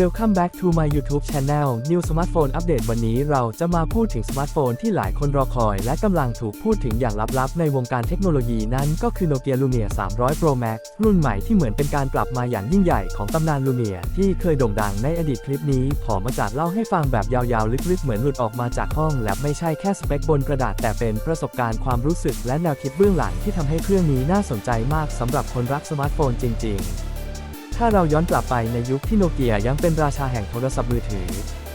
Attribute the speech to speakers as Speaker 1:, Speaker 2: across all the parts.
Speaker 1: Welcome back to my YouTube channel New Smartphone Update วันนี้เราจะมาพูดถึงสมาร์ทโฟนที่หลายคนรอคอย และกำลังถูกพูดถึงอย่างลับๆ ในวงการเทคโนโลยีนั้นก็คือ Nokia Lumia 300 Pro Max รุ่นใหม่ที่เหมือนเป็นการกลับมาอย่างยิ่งใหญ่ของตำนาน Lumia ที่เคยโด่งดังในอดีตคลิปนี้ ขอมาจัดเล่าให้ฟังแบบยาวๆ ลึกๆ เหมือนหลุดออกมาจากห้องและไม่ใช่แค่สเปคบนกระดาษแต่เป็นประสบการณ์ความรู้สึกและแนวคิดเบื้องหลังที่ทำให้เครื่องนี้น่าสนใจมากสำหรับคนรักสมาร์ทโฟนจริง ๆ ถ้าเราย้อนกลับไปในยุคที่โนเกียยังเป็นราชาแห่งโทรศัพท์มือถือ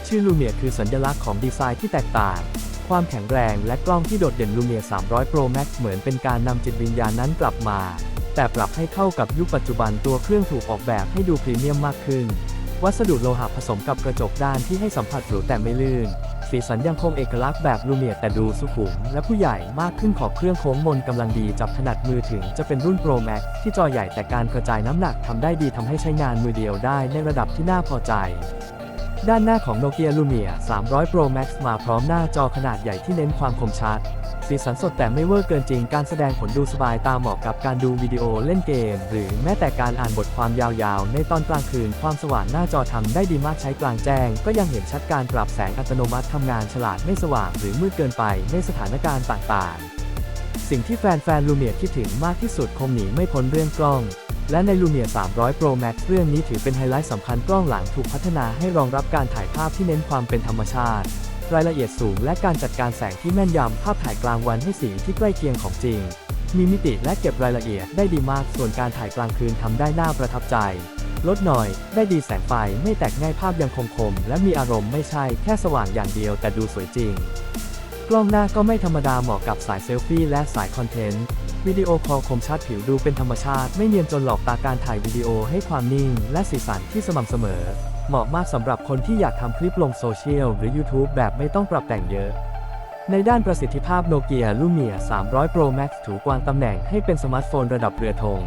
Speaker 1: ชื่อลูเมียคือสัญลักษณ์ของดีไซน์ที่แตกต่าง ความแข็งแรงและกล้องที่โดดเด่นลูเมีย300 Pro Max เหมือนเป็นการนำจิตวิญญาณนั้นกลับมา แต่ปรับให้เข้ากับยุคปัจจุบันตัวเครื่องถูกออกแบบให้ดูพรีเมียมมากขึ้น วัสดุโลหะผสมกับกระจกด้านที่ให้สัมผัสหรูแต่ไม่ลื่น สีสันยังคงเอกลักษณ์แบบลูเมียแต่ดูสุขุม และผู้ใหญ่มากขึ้นขอบเครื่องโค้งมนกำลังดีจับถนัดมือถึงจะเป็นรุ่น Pro Max ที่จอใหญ่แต่การกระจายน้ำหนักทำได้ดีทำให้ใช้งานมือเดียวได้ในระดับที่น่าพอใจ ด้านหน้าของ Nokia Lumia 300 Pro Max มาพร้อมหน้าจอขนาดใหญ่ที่เน้นความคมชัด สีสันสดแต่ไม่เวอร์เกินจริง การแสดงผลดูสบายตาเหมาะกับการดูวิดีโอเล่นเกม หรือแม้แต่การอ่านบทความยาวๆ ในตอนกลางคืน ความสว่างหน้าจอทำได้ดีมากใช้กลางแจ้ง ก็ยังเห็นชัดการปรับแสงอัตโนมัติทำงานฉลาดไม่สว่างหรือมืดเกินไปในสถานการณ์ต่างๆ สิ่งที่แฟนๆลูเมียคิดถึงมากที่สุดคงหนีไม่พ้นเรื่องกล้อง และใน Lumia 300 Pro Max เรื่องนี้ถือเป็นไฮไลท์สำคัญกล้องหลังถูกพัฒนาให้รองรับการถ่ายภาพที่เน้นความเป็นธรรมชาติ รายละเอียดสูงและการจัดการแสงที่แม่นยำภาพถ่ายกลางวันให้สีที่ใกล้เคียงของจริง มีมิติและเก็บรายละเอียดได้ดีมากส่วนการถ่ายกลางคืนทำได้น่าประทับใจ ลดหน่อย ได้ดีแสงไฟไม่แตกง่ายภาพยังคงคม และมีอารมณ์ไม่ใช่แค่สว่างอย่างเดียวแต่ดูสวยจริง กล้องหน้าก็ไม่ธรรมดาเหมาะกับสายเซลฟี่และสายคอนเทนต์ วิดีโอคอลคมชัดผิวดูเป็นธรรมชาติ ไม่เนียนจนหลอกตาการถ่ายวิดีโอให้ความนิ่ง และสีสันที่สม่ำเสมอ เหมาะมากสำหรับคนที่อยากทำคลิปลงโซเชียลหรือ YouTube แบบไม่ต้องปรับแต่งเยอะ ในด้านประสิทธิภาพโนเกียลูเมีย300 Pro Max ถูกวางตำแหน่งให้เป็นสมาร์ทโฟนระดับเรือธง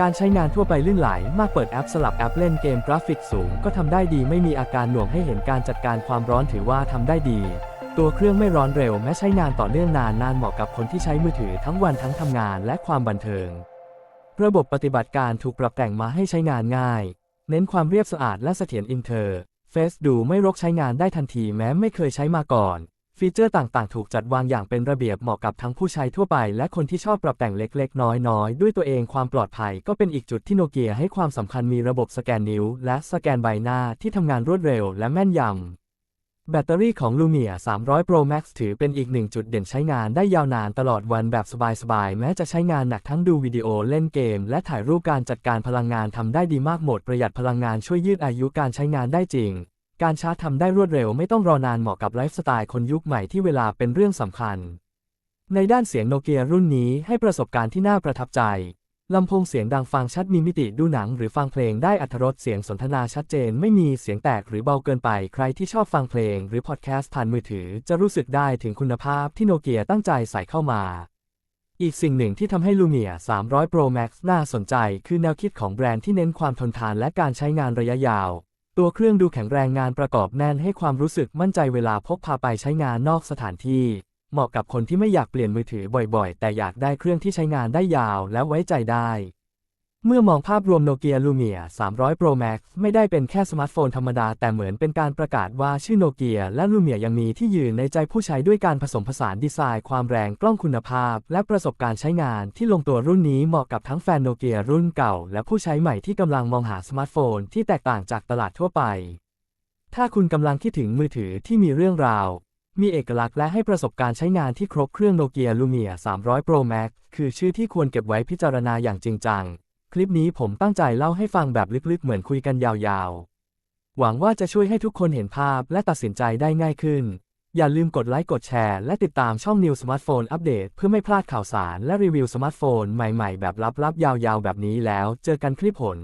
Speaker 1: การใช้งานทั่วไปลื่นไหลมากเปิดแอปสลับแอปเล่นเกมกราฟิกสูง ก็ทำได้ดีไม่มีอาการหน่วงให้เห็นการจัดการความร้อนถือว่าทำได้ดี ตัวเครื่องไม่ร้อนเร็วแม้ใช้งานต่อเนื่องนานนานเหมาะกับคนที่ใช้มือถือทั้งวันทั้งทำงานและความบันเทิง ระบบปฏิบัติการถูกปรับแต่งมาให้ใช้งานง่าย เน้นความเรียบสะอาดและเสถียรอินเทอร์เฟซดูไม่รกใช้งานได้ทันทีแม้ไม่เคยใช้มาก่อน ฟีเจอร์ต่างๆ ถูกจัดวางอย่างเป็นระเบียบเหมาะกับทั้งผู้ใช้ทั่วไป และคนที่ชอบปรับแต่งเล็ก ๆ น้อยๆ ด้วยตัวเองความปลอดภัยก็เป็นอีกจุดที่โนเกียให้ความสำคัญมีระบบสแกนนิ้ว และสแกนใบหน้าที่ทำงานรวดเร็วและแม่นยำ แบตเตอรี่ของ Lumia 300 Pro Max ถือเป็นอีกหนึ่งจุดเด่นใช้งานได้ยาวนานตลอดวันแบบสบายๆ แม้จะใช้งานหนักทั้งดูวิดีโอเล่นเกม และถ่ายรูปการจัดการพลังงานทำได้ดีมากโหมดประหยัดพลังงานช่วยยืดอายุการใช้งานได้จริง การชาร์จทำได้รวดเร็วไม่ต้องรอนานเหมาะกับไลฟ์สไตล์คนยุคใหม่ที่เวลาเป็นเรื่องสำคัญ ในด้านเสียงโนเกียรุ่นนี้ให้ประสบการณ์ที่น่าประทับใจ ลำโพงเสียงดังฟังชัดมีมิติดูหนังหรือฟังเพลงได้อัตรสเสียงสนทนาชัดเจนไม่มีเสียงแตกหรือเบาเกินไป ใครที่ชอบฟังเพลงหรือพอดแคสต์ผ่านมือถือ จะรู้สึกได้ถึงคุณภาพที่โนเกียตั้งใจใส่เข้ามา อีกสิ่งหนึ่งที่ทำให้ Lumia 300 Pro Max น่าสนใจ คือแนวคิดของแบรนด์ที่เน้นความทนทานและการใช้งานระยะยาว ตัวเครื่องดูแข็งแรงงานประกอบแน่นให้ความรู้สึกมั่นใจเวลาพกพาไปใช้งานนอกสถานที่ เหมาะกับคนที่ไม่อยากเปลี่ยนมือถือบ่อยๆ แต่อยากได้เครื่องที่ใช้งานได้ยาวและไว้ใจได้ เมื่อมองภาพรวมโนเกียลูเมีย300 Pro Max ไม่ได้เป็นแค่สมาร์ทโฟนธรรมดา แต่เหมือนเป็นการประกาศว่าชื่อโนเกียและลูเมียยังมีที่ยืนในใจผู้ใช้ด้วยการผสมผสานดีไซน์ ความแรงกล้องคุณภาพ และประสบการณ์ใช้งานที่ลงตัวรุ่นนี้เหมาะกับทั้งแฟนโนเกียรุ่นเก่า และผู้ใช้ใหม่ที่กำลังมองหาสมาร์ทโฟนที่แตกต่างจากตลาดทั่วไปถ้าคุณกำลังคิดถึงมือถือที่มีเรื่องราว มีเอกลักษณ์และให้ประสบการณ์ใช้งานที่ครบเครื่องโนเกียลูเมีย300 Pro Max คือชื่อที่ควรเก็บไว้พิจารณาอย่างจริงจัง คลิปนี้ผมตั้งใจเล่าให้ฟังแบบลึกๆ เหมือนคุยกันยาวๆ หวังว่าจะช่วยให้ทุกคนเห็นภาพและตัดสินใจได้ง่ายขึ้น อย่าลืมกดไลค์กดแชร์และติดตามช่อง New Smartphone Update เพื่อไม่พลาดข่าวสารและรีวิวสมาร์ทโฟนใหม่ๆ แบบลับๆ ยาวๆ แบบนี้แล้ว เจอกันคลิปผล